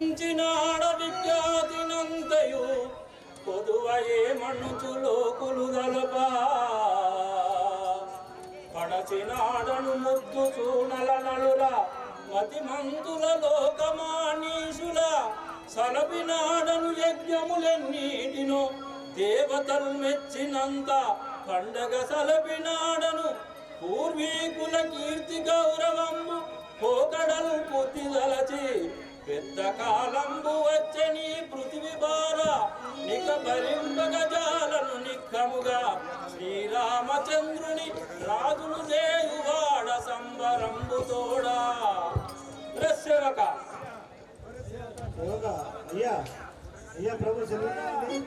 ించినాడ విఖ్యాతినంతయు పొదువయే మణుచు లోకులు గలపా. పడచినాడను ముద్దు చూనల నలుల మతిమంతుల లోకమానీషుల సలపినాడను యజ్ఞములెన్నీటినో దేవతలు మెచ్చినంత పండగ సలపినాడను పూర్వీకుల కీర్తి గౌరవము పోకడలు పుత్తిదలచి పెద్ద కాలంబు వచ్చని పృథివి బార నిక భరింపగజాలను నిక్కముగా. శ్రీరామచంద్రుని రాజులు దేవువాడ సంబరంబు తోడా. సేవక. యోగ అయ్యా అయ్యా ప్రభు సెలవు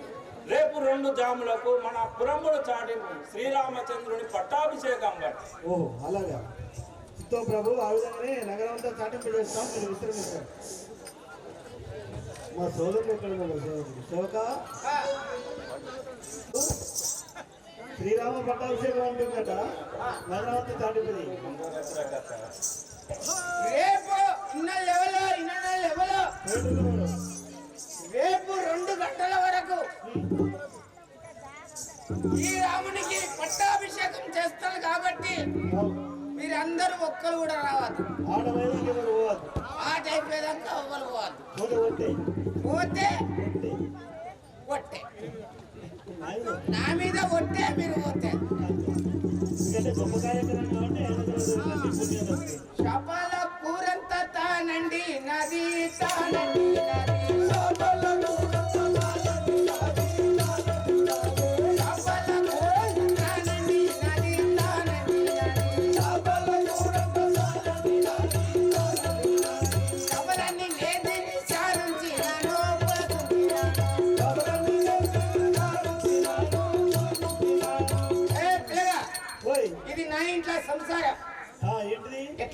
రేపు రెండు జాములకు మన పురముల చాటింపు శ్రీరామచంద్రుని పట్టాభిషేకం బట్టి ఓహో అలాగా. చిత్తో ప్రభు ఆ విధంగానే నగరం అంతా చాటింపు చేస్తాం మీరు విశ్రమిస్తారు మా సోదరులు ఎక్కడ శివక శ్రీరామ పట్టాభిషేకం ఉంటుందట నగరం అంతా చాటింపుది రేపు. రేపు రెండు గంటల వరకు ఈ రామునికి పట్టాభిషేకం చేస్తారు కాబట్టి. మీరందరూ ఒక్కరు కూడా రావద్దు పోవద్దు ఆట అయిపోయేదాకా ఒక్కరు పోవద్దు పోతే ఒట్టే. నా మీద ఒట్టే మీరు పోతే. శపల కూరంత తానండి నది తానండి నది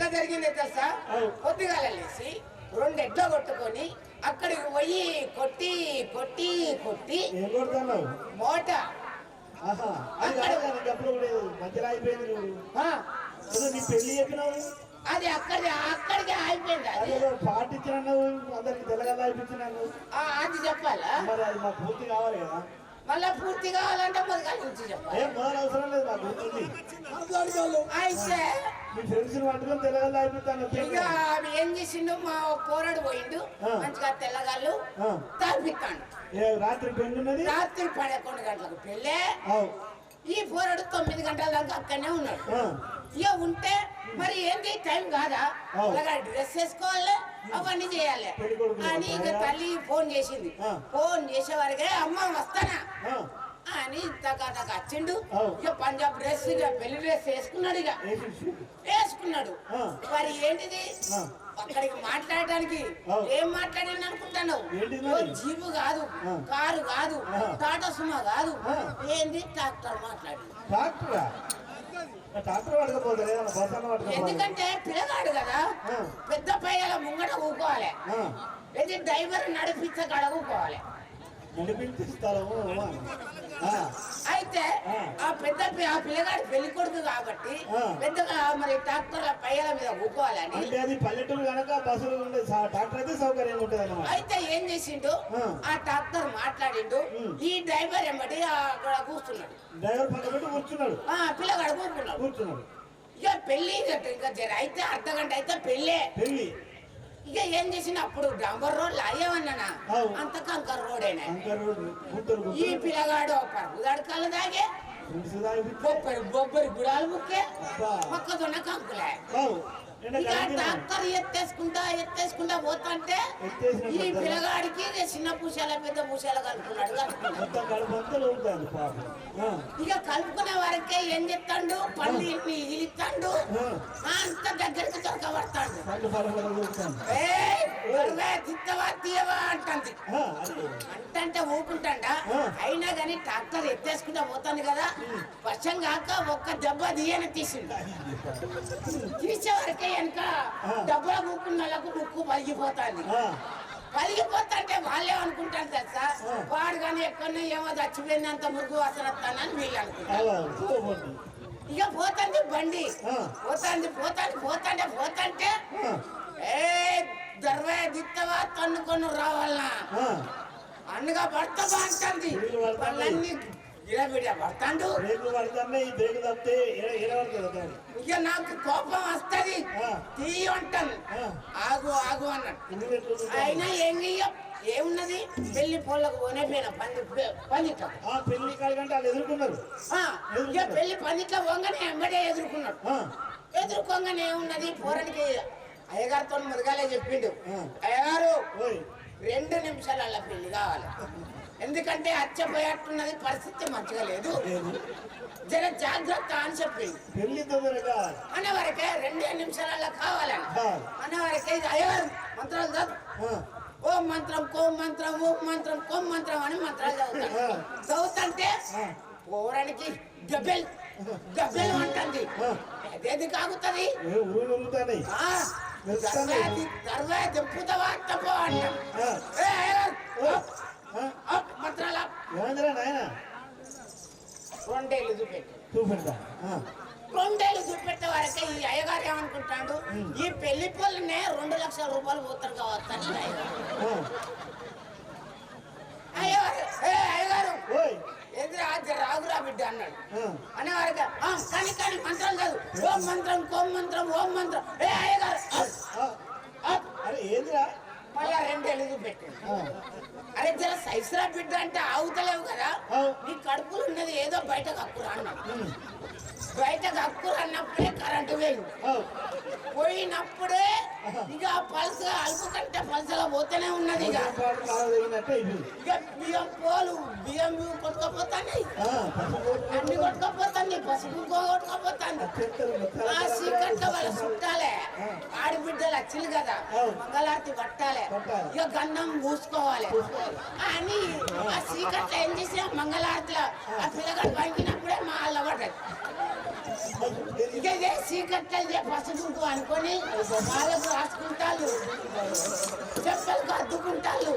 ఎట్లా జరిగిందో తెలుసా. పొద్దుగాల లేచి రెండు ఎడ్ల కొట్టుకొని అక్కడికి పోయి కొట్టి కొట్టి కొట్టి మోట. అది కాదు కానీ డబ్బులు కూడా మధ్యలో అయిపోయింది నువ్వు. ఆ, అసలు నీ పెళ్ళి చెప్పినావు అది అక్కడి అక్కడికి అయిపోయింది అది. అందరికి అది చెప్పాలా? మరి అది మాకు పూర్తి కావాలి కదా. మళ్ళా పూర్తి కావాలంటే మొదటి నుంచి చెప్పాలి. ఏం మొదలు అవసరం లేదు మాకు గుర్తుంది అయితే మీ ఫ్రెండ్స్ పట్టుకొని తెల్లగల్లా అయిపోతాను ఇక అవి ఏం చేసిండు మా పోరాడు పోయిండు. మంచిగా తెల్లగాళ్ళు ఏ రాత్రి ఉన్నది? రాత్రి పదకొండు గంటలకు పెళ్ళే. ఈ పోరాడు తొమ్మిది గంటల దాకా అక్కడనే ఉన్నాడు. ఇక ఉంటే మరి ఏంటి టైం కాదా? డ్రెస్ వేసుకోవాలి. అవన్నీ చేయాలి అని ఇక? తల్లి ఫోన్ చేసింది. ఫోన్ చేసేవారికే అమ్మ వస్తానా అని తగ్గ వచ్చిండు. ఇక పంజాబ్ డ్రెస్ ఇక పెళ్ళి డ్రెస్ వేసుకున్నాడు ఇక వేసి వేసుకున్నాడు. మరి ఏంటిది. అక్కడికి మాట్లాడడానికి అవు. ఏం మాట్లాడింది అనుకుంటాను? జీపు కాదు. కారు కాదు. టాటా సుమా కాదు. ఏంది ట్రాక్టర్ మాట్లాడి ఎందుకంటే పిల్లగాడు కదా. పెద్ద పైన ముంగట ఊకోవాలి. ఇది డ్రైవర్ నడిపించే కాడ ఊకోవాలి. అయితే ఆ. పెద్ద ఆ పిల్లగాడు పెళ్ళి కొడుకు కాబట్టి. పెద్దగా మరి ట్రాక్టర్ల పైల మీద ఊకోవాలని అంటే అది పల్లెటూరు కనుక బస్సులు డాక్టర్ అయితే సౌకర్యంగా ఉంటుంది అయితే ఏం చేసిండు? ఆ. ట్రాక్టర్ మాట్లాడిండు. ఈ డ్రైవర్ ఏమటి అక్కడ కూర్చున్నాడు. డ్రైవర్ పక్క పెట్టి కూర్చున్నాడు. ఆ పిల్లగాడు కూర్చున్నాడు. కూర్చున్నాడు. ఇక పెళ్ళి ఇంకా జర అయితే అర్ధ గంట అయితే పెళ్ళే. పెళ్ళి ఇక ఏం చేసిన అప్పుడు డాంబర్ రోడ్ అయ్యమన్నానా అవు. అంత కంకర్ రోడేనా అంకర్ గుంటూరు ఈ పిల్లగాడు పరుగు దడకలు దాగే ఫ్రెండ్స్ దాగిపించి బొబ్బరి బొబ్బరి గుడాలు ముక్కే అబ్బా. మొక్కజొన్న కంకులే డాక్టర్ ఎత్తేసుకుంటా ఎత్తేసుకుంటా పోతుంటే ఈ. పిల్లగాడికి చిన్న పూసాల పెద్ద పూసాల కలుపుకున్నాడు ఇక కలుపుకునే వరకే ఏం చెప్తాడు? పండు ఇగిలిస్తాడు అంత దగ్గరికి దొరకబడతాడు తిత్తవా తీయవా అంటుంది. ఊకుంటాడా ఆ. అయినా కానీ ట్రాక్టర్ ఎత్తేసుకుంటా పోతాను కదా. వర్షం కాక ఒక్క దెబ్బ తీయని తీసిండు. తీసే వరకే వెనక. డబ్బుల ఊకున్న వాళ్ళకు ముక్కు పలిగిపోతాంది ఆ, పలిగిపోతుంటే వాళ్ళే అనుకుంటారు తెలుసా? ఆ. వాడు కానీ ఎక్కడో ఏమో చచ్చిపోయిందంత మురుగు వాసన వస్తానని వీళ్ళు అనుకుంటారు. ఇక పోతుంది బండి. పోతాంది పోతాంది పోతాంటే పోతాంటే ఏ దర్వా దిత్తవా తన్నుకొని రావాలనా? ఆ, అన్నగా పడతావా అంటుంది వీళ్ళు పడతాండు? ఈ బ్రేకు తప్పితే ఇక నాకు కోపం వస్తది. ఆ. తీయ అంటాను. ఆ. ఆగు ఆగు అన్నాడు. అయినా ఏం ఏమున్నది? పెళ్ళి పొలకు పోనే పోయిన పంది పందిట ఆ పెళ్ళి కాడికంటే వాళ్ళు ఎదుర్కొన్నారు. ఇక పెళ్ళి పందిట పోగానే వెంబడే ఎదుర్కొన్నాడు. ఎదుర్కోగానే ఏమున్నది? పోరానికి అయ్యగారితో మురగాలే చెప్పిండు. అయ్యగారు రెండు నిమిషాల పెళ్ళి కావాలి. ఎందుకంటే అచ్చపోయేట్టున్నది పరిస్థితి మంచిగా లేదు. జర జాగ్రత్త అని చెప్పిండు పెళ్ళి తొందరగా. అనే వరకే రెండే నిమిషాలలో కావాలని కావాలి. అనే వరకే అయ్యగారు మంత్రాలు చదువు. ఓ మంత్రం కో మంత్రం ఓ మంత్రం కో మంత్రం అని మంత్రాలు చదువుతాడు ఆ. చదువుతుంటే. పోరానికి గబ్బెల్ గబ్బెల్ అంటుంది. అదేది కాగుతుంది? దర్వా దింపుతావా తప్పో అంటాం ఆ. ఏ అయ్యగారు, ఓ, అప్, ఆ, అప్, మంత్రాలు అప్. ఏమైందిరా నాయన రెండేళ్ళు చూపెట్టు చూపెడతా. రెండేళ్ళు చూపెట్టే వరకే ఈ అయ్యగారు ఏమనుకుంటాడు? ఈ పెళ్ళి పొలనే రెండు లక్షల రూపాయలు పోతారు కావచ్చు అయ్యగారు అయ్యగారు? ఎదురు రాగురా బిడ్డ అన్నాడు. "ఆ, కానీ కానీ మంత్రాలు కాదు. ఓం మంత్రం కోం మంత్రం ఓం మంత్రం. ఏ అయ్యగారు? అప్, ఆ, అప్." అరే ఏందిరా? మళ్ళా రెండేళ్ళు చూపెట్టాడు. అరే జర సైసరా బిడ్డ అంటే ఆగుతలేవు కదా. నీ కడుపులో ఉన్నది ఏదో బయట కక్కురా అన్నాడు ఉమ్, బయట కక్కురా అన్నప్పుడే కరెంటు వేలు ఆ, పోయినప్పుడే ఇక పల్స అలుపు కంటే పల్సగా పోతూనే ఉన్నది ఇక. ఇక బియ్యం పోలు బియ్యం కొట్టుకపోతాయి అన్ని కొట్టుకపోతాయి పసుపు కొట్టుకపోతాయి ఆ సీకట్ల వాళ్ళ చుట్టాలే. ఆడబిడ్డలు వచ్చింది కదా. మంగళారతి పట్టాలి. ఇక గంధం పూసుకోవాలి. అని ఆ సీకట్ల ఏం చేసి మంగళారతిలో ఆ. పిల్లగాడు పంకినప్పుడే మా వాళ్ళ ఇదే సీకట్ల పసుపు అనుకొని వాళ్ళకు రాసుకుంటారు చెప్పలకు అద్దుకుంటారు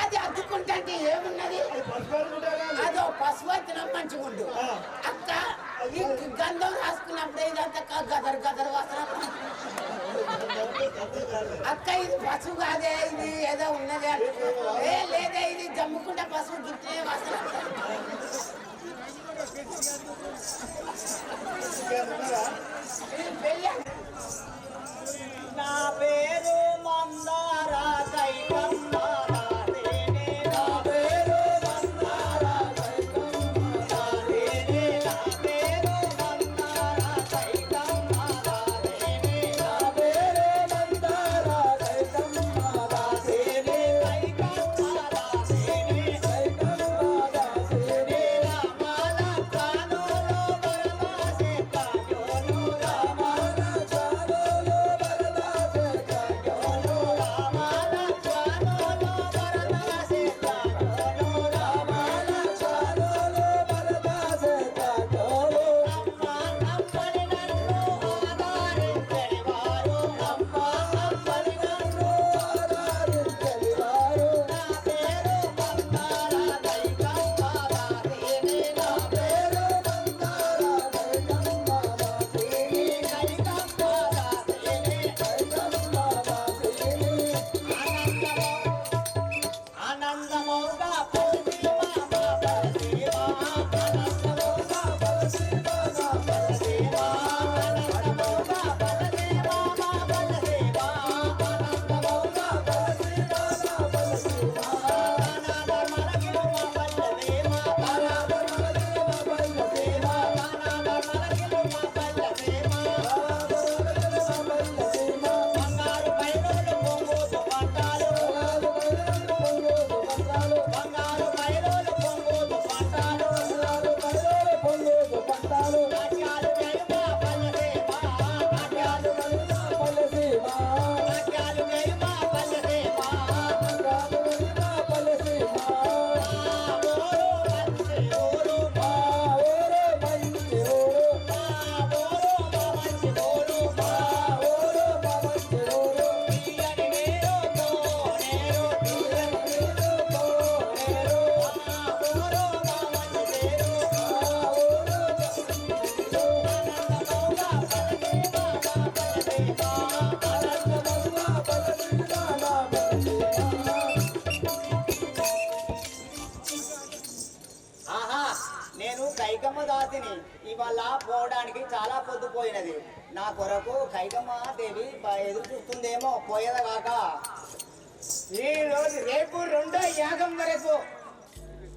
అది అద్దుకుంటే ఏమున్నది? అదో పశువచనం మంచిగుండు ఆ. అక్క ఈ గంధం రాసుకున్నప్పుడు ఇదంతా క- గదర్ గదర్ వాసన? అక్క ఇది పసుపు కాదే ఇది ఏదో ఉన్నది అంటే, ఏ లేదే ఇది జమ్ముకుంటే పసుపు గిట్లే వాసన. నా పేరు మమ్మ.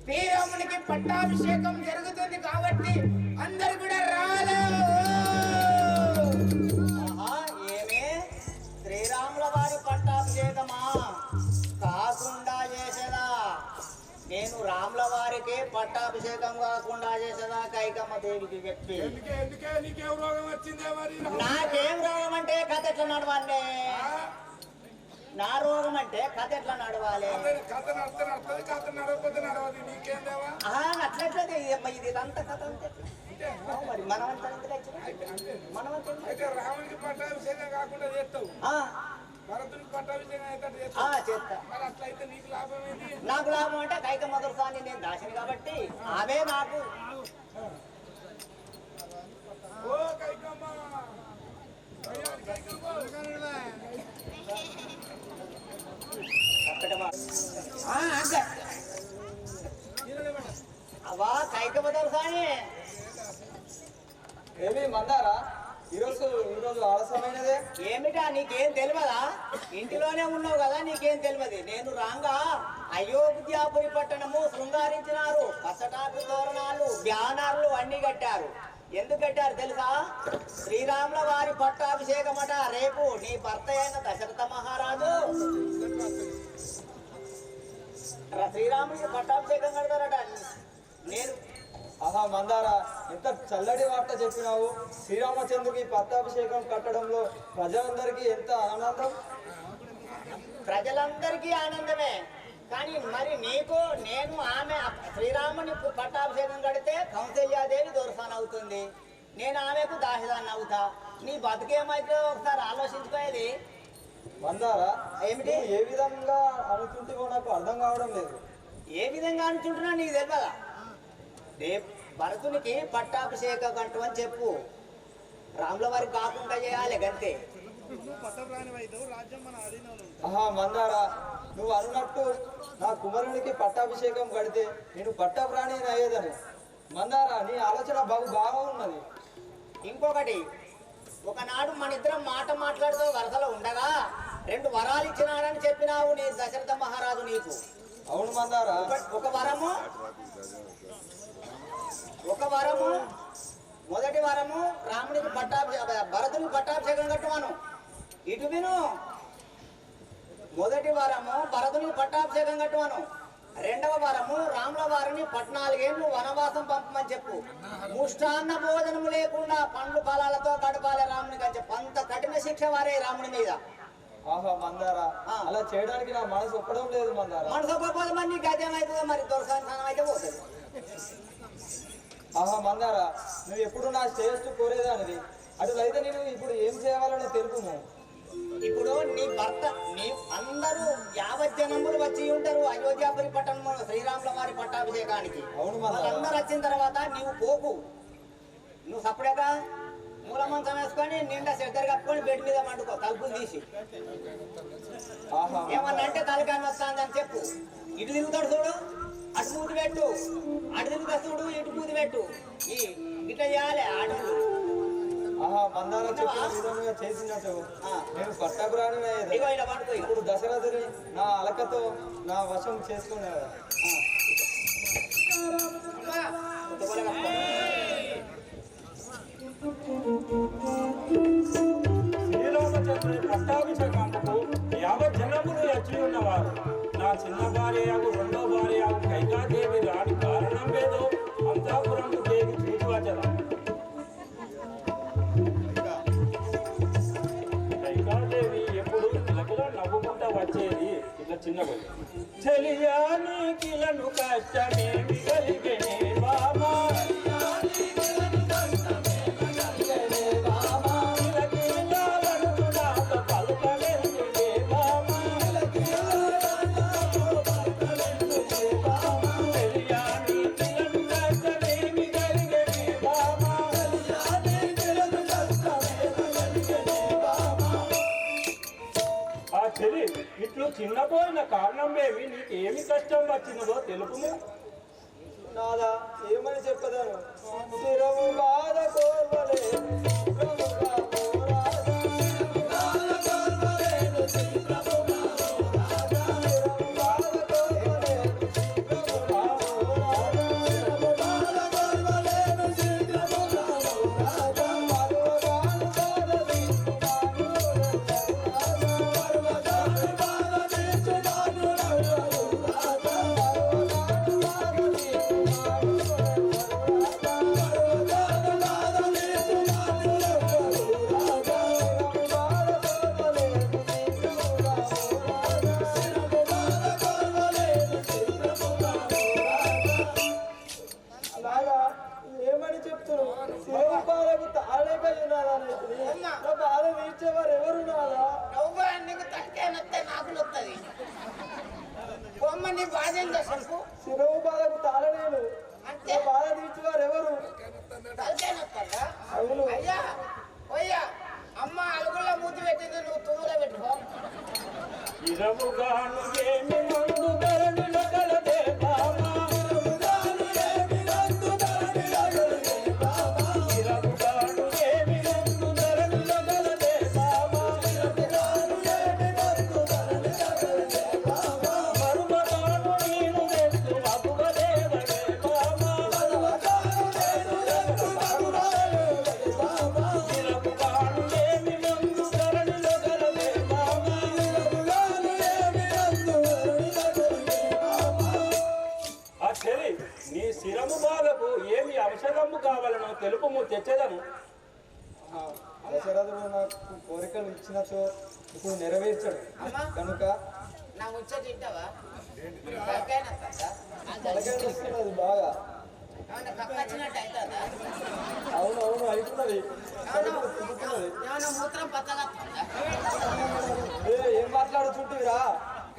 శ్రీరామునికి పట్టాభిషేకం జరుగుతుంది కాబట్టి అందరు కూడా రాలే. ఏమే? శ్రీరాముల వారి పట్టాభిషేకమా? కాకుండా చేసేదా? నేను రాముల వారికి పట్టాభిషేకం కాకుండా చేసేదా కైకమ్మ దేవికి చెప్పి? నీకేం రోగం అంటే కథ ఎట్లా నడవాలి నా రోగం అంటే కథ ఎట్లా నడవాలి? కథ నడితే నడుతుంది కథ నడవకపోతే నడవదు. నీకేందేవా ఆహా అట్లెట్లది ఇది ఇదంతా కథ అంతే మరి మనం అంతా ఎందుకు వచ్చినాం? మనం అంతా ఎందుకు? అయితే రామునికి పట్టాభిషేకం కాకుండా చేస్తావు. భరతునికి పట్టాభిషేకం అయితే చేస్తా. మరి అట్లయితే నీకు లాభం ఏంటి? నాకు లాభం అంటే కైక మొదటిసారి నేను దాసిని కాబట్టి ఆమె నాకు. ఓ కైకమ్మ అయ్యా, కైకమ్మ. అక్కడ వా- ఆ, అంతే. అవ్వా కైక మొదటిసారి ఏమి మందారా ఈరోజు ఈరోజు ఆలస్యమైనదే ఏమిటా నీకేం తెలియదా ఇంటిలోనే ఉన్నావు కదా నీకేం తెలియదు నేను రాంగా అయోధ్యాపురి పట్టణము శృంగారించినారు. పసటాకు తోరణాలు బ్యానర్లు అన్ని కట్టారు. ఎందుకు కట్టారు తెలుసా? శ్రీరాముల వారి పట్టాభిషేకమట. రేపు నీ భర్త అయిన దశరథ మహారాజు శ్రీరాముడికి పట్టాభిషేకం కడతారట. నేను ఆహా మందారా ఎంత చల్లటి వార్త చెప్పినావు. శ్రీరామచంద్రుడికి పట్టాభిషేకం కట్టడంలో ప్రజలందరికీ ఎంత ఆనందం? ప్రజలందరికీ ఆనందమే. కానీ మరి నీకు నేను ఆమె శ్రీరాముని పట్టాభిషేకం కడితే కౌశల్యాదేవి దొరసాన్ అవుతుంది. నేను ఆమెకు దాహిదాన్ని అవుతా. నీ బతుకేమైతే ఒకసారి ఆలోచించుకోయేది? మందారా ఏమిటి? ఏ విధంగా అనుకుంటున్నావో నాకు అర్థం కావడం లేదు. ఏ విధంగా అనుకుంటున్నా నీకు తెలియదా? రేపు భరతునికి పట్టాభిషేక గంటు అని చెప్పు. రాముల వారికి కాకుండా చేయాలి గంతే. మందారా నువ్వు అన్నట్టు నా కుమారునికి పట్టాభిషేకం కడితే నేను పట్టప్రాణి అయ్యేదని మందారా నీ ఆలోచన బాగు బాగా ఉన్నది. ఇంకొకటి ఒకనాడు మన ఇద్దరం మాట మాట్లాడుతూ వరసలో ఉండగా రెండు వరాలు ఇచ్చినాడని చెప్పినావు నీ దశరథ మహారాజు నీకు. అవును మందారా. ఒక వరము ఒక వరము మొదటి వరము రామునికి పట్టాభి భరతునికి పట్టాభిషేకం కట్టువాను. ఇటు విను. మొదటి వరము భరతునికి పట్టాభిషేకం కట్టువాను. రెండవ వరము రాముల వారిని పద్నాలుగేళ్ళు వనవాసం పంపమని చెప్పు. ముష్టాన్న భోజనము లేకుండా పండ్లు ఫలాలతో గడపాలి రామునికి అని చెప్పు. అంత కఠిన శిక్ష వారే రాముని మీద. ఆహా మందారా. అలా చేయడానికి నా మనసు ఒప్పడం లేదు మందారా. మనసు పోతే మరి నీకు అదేమవుతుందో మరి దొరసానం అయితే పోతుంది. ఆహా మందారా నువ్వు ఎప్పుడు నా శ్రేయస్సు కోరేదానిది అటులైతే నేను ఇప్పుడు ఏం చేయాలని తెలుపుము. ఇప్పుడు నీ భర్త నీ అందరూ యావత్ జనములు వచ్చి ఉంటారు అయోధ్యాపురి పట్టణంలో శ్రీరాముల వారి పట్టాభిషేకానికి వాళ్ళందరూ వచ్చిన తర్వాత నీవు పోకు. నువ్వు సపరేగా మూల మంచం వేసుకొని నిండా చెద్దరు కప్పుకొని బెడ్ మీద వండుకో తలుపులు తీసి. ఏమన్నా అంటే తలకాయ వస్తుందని చెప్పు. ఇటు తిరుగుతాడు చూడు. పెట్టు. తిరుగుతా చూడు ఇటు మూతి పెట్టు. ఈ ఇట్లా చేయాలి ఆడవాళ్ళు ఆహా మందార చెప్పిన చేసినట్టు. నేను. ఇప్పుడు దశరథుని నా అలకతో నా వశం. శ్రీరామచంద్రుని పట్టాభిషేకంకు యావత్ జనములు వచ్చి ఉన్నవారు. చిన్న భార్యకు రెండో భార్య యాగు కైకాదేవి రాని కారణం లేదు అంతాపురంకు దేవి చూసి వచ్చదా కైకాదేవి ఎప్పుడు కిలకిల నవ్వుకుంటా వచ్చేది. ఇట్లా చిన్నగా. చెలియా నీకిలను కష్టమేమి కలిగేనే చిన్నపోయిన కారణమేమి? నీకేమి కష్టం వచ్చినదో తెలుపు నాదా ఏమని చెప్పదాను? స్థిరము బాధ కోరలే ఇచ్చినచో ఇప్పుడు నెరవేర్చాడు. కనుక వస్తున్నది బాగా. అవును అవును? అవుతున్నది ఏం మాట్లాడుతుంటివిరా?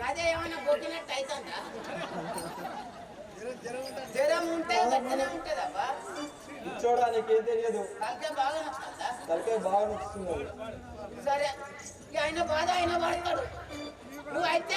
అదే ఏమైనా గొట్టినట్టు అవుతుందా? జ్వరం ఉంటే గట్టినే ఉంటుందవ్వా చూడడానికి ఏం తెలియదు. తలకాయ బాగా నచ్చుతుందా నచ్చుతుంది సరే. ఆయన బాధ ఆయన పడతాడు. నువ్వు అయితే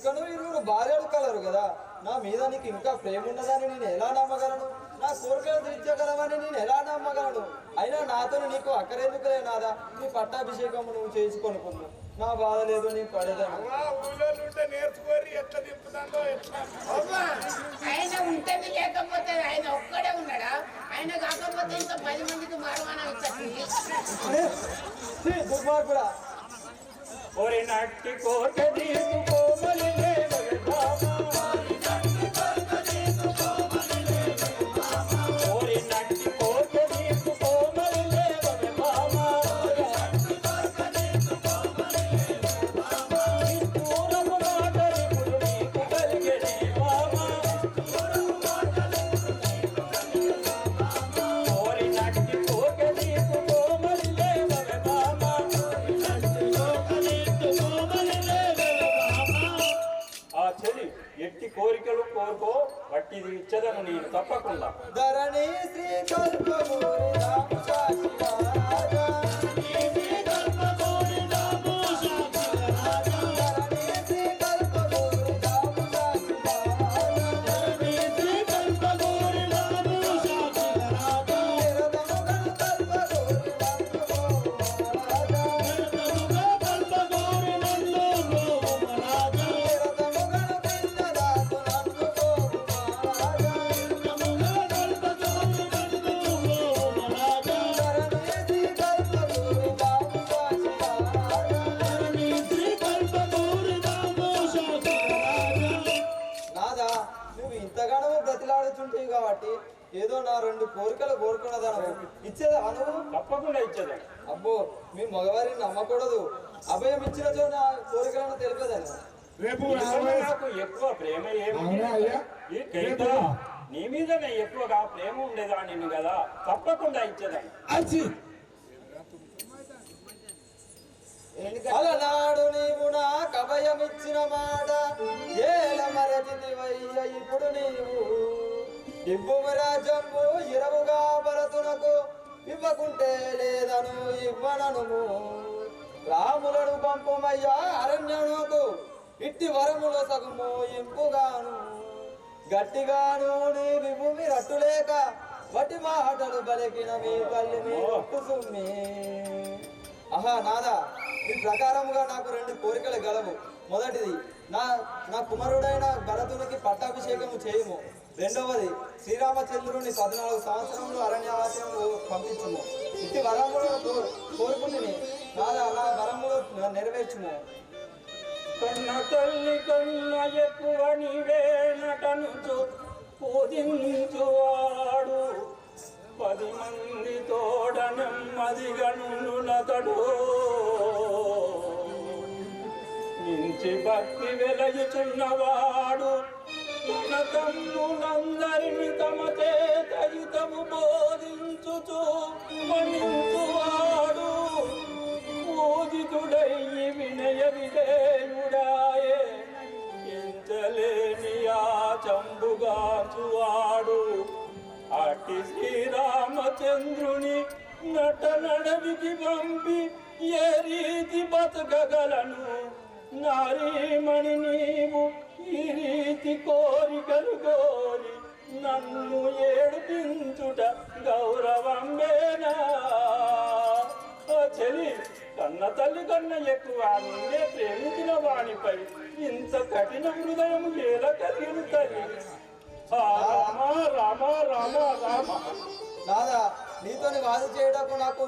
ఇంకా నువ్వు భార్యలు కలరు కదా. నా మీద నీకు ఇంకా ప్రేమ ఉన్నదని నేను ఎలా నమ్మగలను? నా కోరికలు తీర్చగలవని నేను ఎలా నమ్మగలను? అయినా నాతో నీకు అక్కరెందుకు లేనాదా నీ పట్టాభిషేకం నువ్వు చేసుకొనుకున్నా నా బాధ లేదు నీ పడేదాను ఆయన ఉంటే ఆయన కాకపోతే ఇంకా పది మందికి మారవాణి దుర్మార్గుడా. और नाट्य को कभी तुम कोमल ఇది ఇచ్చేదను నేను తప్పకుండా ధరణి శ్రీ కల్పమూరి. కాబట్టి ఏదో నా రెండు కోరికలు కోరుకున్నదా ఇచ్చేదా నువ్వు తప్పకుండా ఇచ్చేదా. అబ్బో మీ మగవారిని నమ్మకూడదు. అభయం ఇచ్చినచో నా కోరికలను తెలిపేదా రేపు నాకు ఎక్కువ ప్రేమ ఏమి నీ మీదనే ఎక్కువగా ప్రేమ ఉండేదా నిన్ను కదా? తప్పకుండా ఇచ్చేదా అలనాడు నీవు నా కభయం ఇచ్చిన మాట ఏల మరచితివయ్య ఇప్పుడు నీవు ఇవ్వు రాజ్యము ఇరవుగా భరతునకు ఇవ్వకుంటే లేదను ఇవ్వనను రాములను పంపమయ్యా అరణ్యనుకు ఇట్టి వరముల సగుము ఇంపుగాను. గట్టిగాను నీ విభూమి రట్టులేక వటి మాటలు బలికిన మీ పల్లి మీ కుసుమ్మి ఆహా నాదా ఈ ప్రకారముగా నాకు రెండు కోరికలు గలవు. మొదటిది నా నా కుమారుడైన భరతునికి పట్టాభిషేకము చేయము. రెండవది శ్రీరామచంద్రుని పద్నాలుగు సంవత్సరములు అరణ్యవాసంలో పంపించుము. ఇట్టి వరములు కోరుకుని కోరుకుంటుని అలా వరములు నెరవేర్చుము. కన్న తల్లి కన్న ఎక్కువ నీవే నటనుచు పూజించువాడు పది మంది తోడ నతడు మించి భక్తి వెలయుచున్నవాడు. తన తమ చేత హితము బోధించుచు మణించువాడు పూజితుడయ్యి వినయ విధేయుడాయే ఎంచలేని ఆ చంబుగాచువాడు అట్టి శ్రీరామచంద్రుని నట నడవికి పంపి ఏ రీతి బతకగలను? నారీమణి నీవు ఈ రీతి కోరికలు కోరి నన్ను ఏడిపించుట గౌరవమేనా ఓ చెలి కన్న తల్లి కన్న ఎక్కువ నిన్నే ప్రేమించిన వాణిపై ఇంత కఠిన హృదయం ఎలా కలిగిన తల్లి? రామ రామ రామ రామ. నాదా నీతోని వాదు చేయటకు నాకు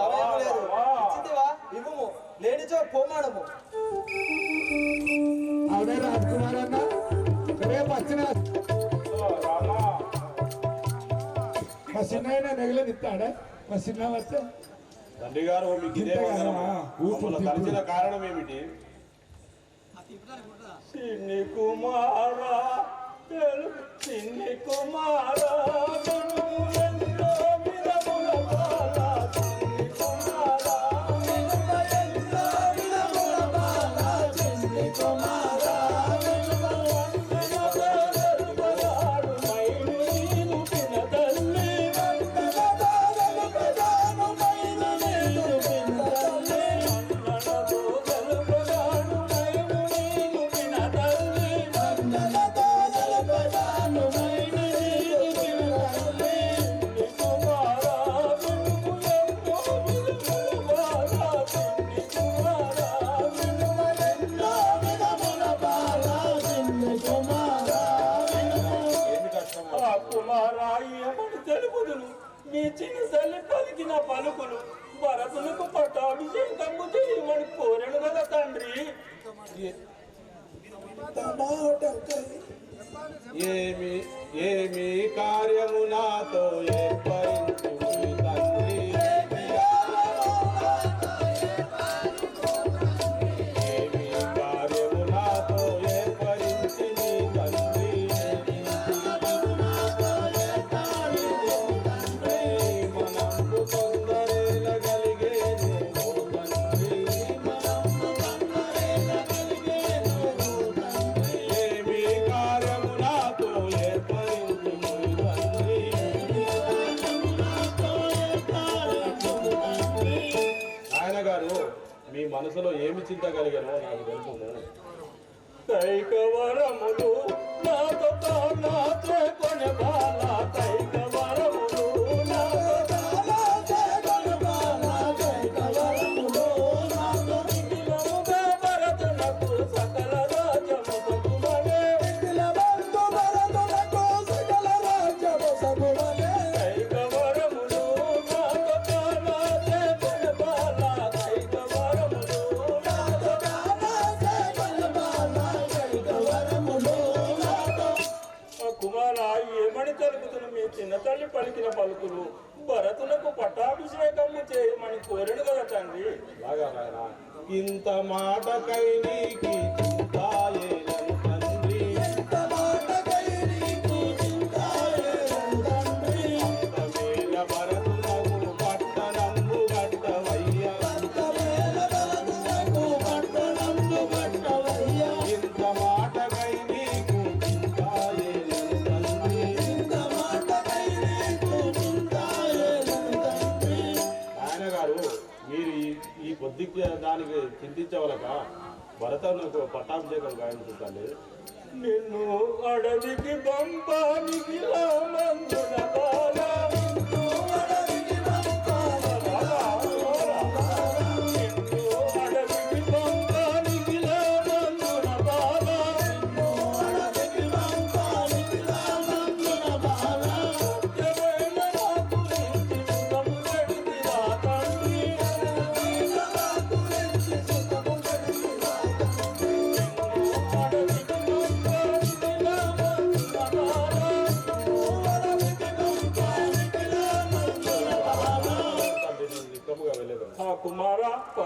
సమయం లేదు. ఇచ్చిందివా ఇవ్వము. లేనిచో పొమ్మడము అవునే అన్న రేపు వచ్చిన మా చిన్న నెగలేదు ఇస్తాడా మా చిన్న వస్తే తండ్రి గారు మీకు ఇదే వందనము. తలచిన కారణం ఏమిటి చిన్ని కుమారా చిన్ని కుమారా మీ చిన్న తల్లి పలికిన పలుకులు భరతులకు పట్టాభిషేకము చేయమని కోరాను కదా తండ్రి. ఏమి ఏమి కార్యము నాతో ఏర్పరించు. మనసులో ఏమి చింత కైకవరములు మీ చిన్న తల్లి పలికిన పలుకులు. భరతులకు పట్టాభిషేకము చేయమని కోరడు కదా తండ్రి. ఇంత మాటకై నీకి ఈ దానికి చింతించవలక భరతకు పట్టాభిషేకం గాయించుతాలి నిన్ను అడవికి పంపానికి రామందున బాలా.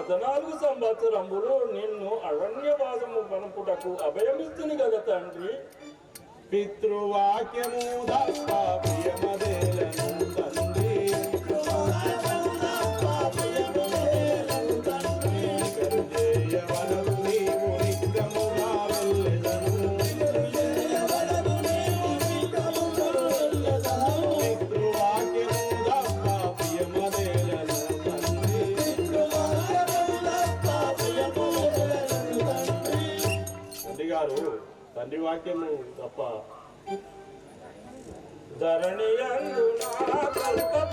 పద్నాలుగు సంవత్సరములు నిన్ను అరణ్యవాసము పనుపుటకు అభయమిస్తుంది కదా తండ్రి. పితృవాక్యము తండ్రి వాక్యము తప్ప ధరణి అందు నా కల్పపుర